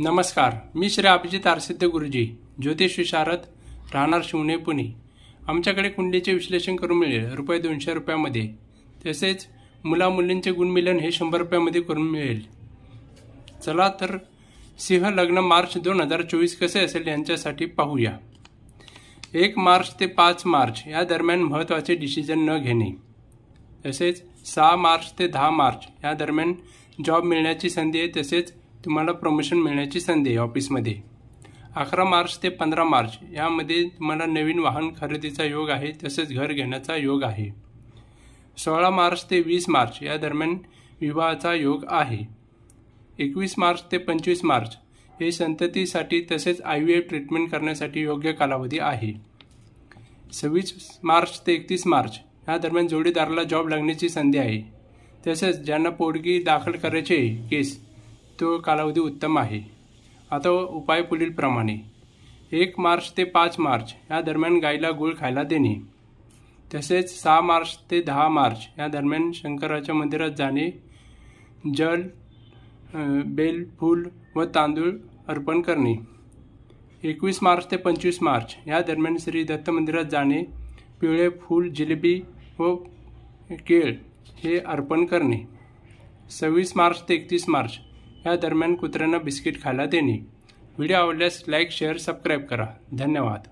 नमस्कार मी श्री अभिजित आरसिद्ध गुरुजी ज्योतिष विशारद राहणार शिवणे पुणे. आमच्याकडे कुंडलीचे विश्लेषण करून मिळेल रुपये दोनशे रुपयामध्ये. तसेच मुला मुलींचे गुणमिलन हे शंभर रुपयामध्ये करून मिळेल. चला तर सिंह लग्न मार्च दोन हजार चोवीस कसे असेल यांच्यासाठी पाहूया. एक मार्च ते पाच मार्च या दरम्यान महत्त्वाचे डिसिजन न घेणे. तसेच सहा मार्च ते दहा मार्च या दरम्यान जॉब मिळण्याची संधी आहे तसेच तुम्हाला प्रमोशन मिळण्याची संधी आहे ऑफिसमध्ये अकरा मार्च ते पंधरा मार्च यामध्ये तुम्हाला नवीन वाहन खरेदीचा योग आहे तसेच घर घेण्याचा योग आहे. सोळा मार्च ते वीस मार्च या दरम्यान विवाहाचा योग आहे. एकवीस मार्च ते पंचवीस मार्च हे संततीसाठी तसेच आय व्ही एफ ट्रीटमेंट करण्यासाठी योग्य कालावधी आहे. सव्वीस मार्च ते एकतीस मार्च या दरम्यान जोडीदाराला जॉब लागण्याची संधी आहे. तसेच ज्यांना पोडगी दाखल करायची आहे केस तो कालावधी उत्तम आहे. आता उपाय पुढीलप्रमाणे एक मार्च ते पाच मार्च या दरम्यान गाईला गूळ खायला देणे. तसेच सहा मार्च ते दहा मार्च या दरम्यान शंकराच्या मंदिरात जाणे. जल बेल फूल व तांदूळ अर्पण करणे. एकवीस मार्च ते पंचवीस मार्च या दरम्यान श्री दत्त मंदिरात जाणे. पिवळे फूल जिलेबी व केळ हे अर्पण करणे. सव्वीस मार्च ते एकतीस मार्च या दरम्यान कुत्र्यांना बिस्किट खायला देणे व्हिडिओ आवडल्यास लाईक शेअर सबस्क्राईब करा. धन्यवाद.